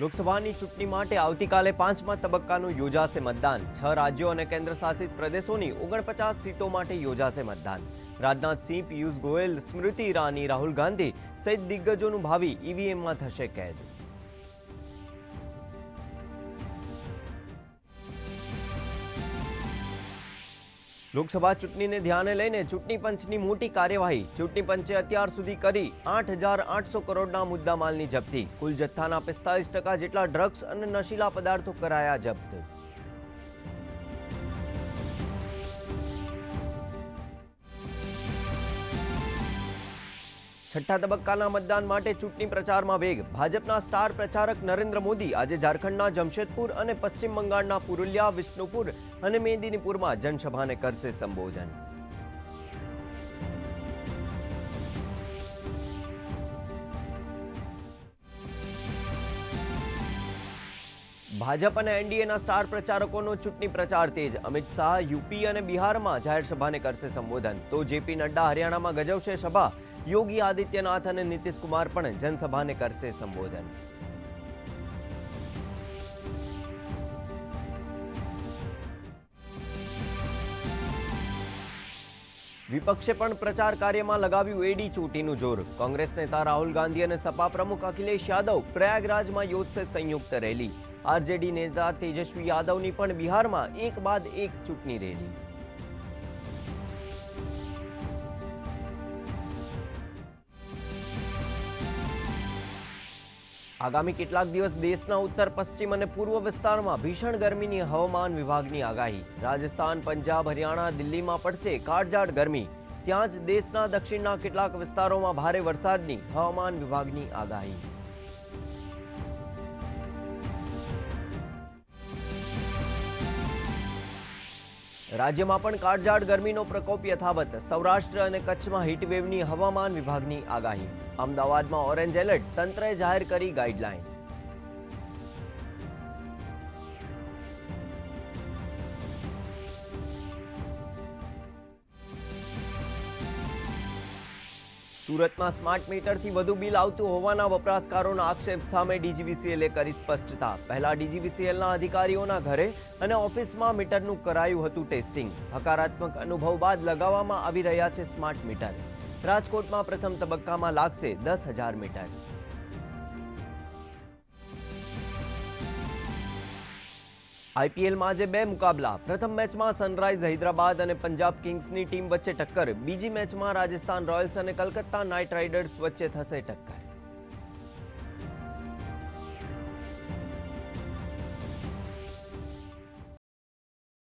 લોકસભાની ચૂંટણી માટે આવતીકાલે પાંચમા તબક્કાનું યોજાશે મતદાન. છ રાજ્યો અને કેન્દ્ર શાસિત પ્રદેશોની ઓગણપચાસ સીટો માટે યોજાશે મતદાન. રાજનાથસિંહ પિયુષ ગોયલ, સ્મૃતિ ઈરાની, રાહુલ ગાંધી સહિત દિગ્ગજોનું ભાવિ ઈવીએમમાં થશે કેદ. લોકસભા ચૂંટણીને ધ્યાને લઈને ચૂંટણી પંચની મોટી કાર્યવાહી. ચૂંટણી પંચે અત્યાર સુધી કરી આઠ હજાર આઠસો કરોડના મુદ્દામાલની જપ્તી. કુલ જથ્થાના પિસ્તાલીસ ટકા જેટલા ડ્રગ્સ અને નશીલા પદાર્થો કરાયા જપ્ત. છઠ્ઠા તબક્કાના મતદાન માટે ચૂંટણી પ્રચારમાં વેગ. ભાજપના સ્ટાર પ્રચારક નરેન્દ્ર મોદી આજે ઝારખંડના જમશેદપુર અને પશ્ચિમ બંગાળના પુરુલિયા, વિષ્ણુપુર અને મેદિનીપુરમાં જનસભાને કરશે સંબોધન. ભાજપ અને એનડીએના સ્ટાર પ્રચારકોનો ચૂંટણી પ્રચાર તેજ. અમિત શાહ યુપી અને બિહારમાં જાહેર સભાને કરશે સંબોધન. તો જેપી નડ્ડા, હરિયાણામાં ગજવશે સભા. યોગી આદિત્યનાથ અને નીતિશ કુમાર પણ જનસભાને કરશે સંબોધન. વિપક્ષે પણ પ્રચાર કાર્યમાં લગાવ્યું એડી ચૂંટીનું જોર. કોંગ્રેસ નેતા રાહુલ ગાંધી અને સપા પ્રમુખ અખિલેશ યાદવ પ્રયાગરાજમાં યોજશે સંયુક્ત રેલી. આરજેડી નેતા તેજસ્વી યાદવની પણ બિહારમાં એક બાદ એક ચૂંટણી રેલી. આગામી કેટલાક દિવસ દેશના ઉત્તર, પશ્ચિમ અને પૂર્વ વિસ્તારમાં ભીષણ ગરમીની હવામાન વિભાગની આગાહી. રાજસ્થાન, પંજાબ, હરિયાણા, દિલ્હીમાં પડશે કાળઝાળ ગરમી. ત્યાં જ દેશના દક્ષિણના કેટલાક વિસ્તારોમાં ભારે વરસાદની હવામાન વિભાગની આગાહી. રાજ્યમાં પણ કાળઝાળ ગરમીનો પ્રકોપ યથાવત. સૌરાષ્ટ્ર અને કચ્છમાં હીટવેવની હવામાન વિભાગની આગાહી. અમદાવાદમાં ઓરેન્જ એલર્ટ તંત્રએ જાહેર કરી ગાઈડલાઈન સુરતમાં સ્માર્ટ મીટરથી વધુ બિલ આવતું હોવાના વપરાશકારોના આક્ષેપ સામે ડીજીવીસીએલે કરી સ્પષ્ટતા. પહેલા ડીજીવીસીએલના અધિકારીઓના ઘરે અને ઓફિસમાં મીટરનું કરાયું હતું ટેસ્ટિંગ. હકારાત્મક અનુભવ બાદ લગાવવામાં આવી રહ્યા છે સ્માર્ટ મીટર. રાજકોટમાં પ્રથમ તબક્કામાં લાગશે દસ હજાર મીટર. આઈપીએલમાં આજે બે મુકાબલા. પ્રથમ મેચમાં સનરાઇઝ હૈદરાબાદ અને પંજાબ કિંગ્સની ટીમ વચ્ચે ટક્કર. બીજી મેચમાં રાજસ્થાન રોયલ્સ અને કલકત્તા નાઇટ રાઇડર્સ વચ્ચે થશે ટક્કર.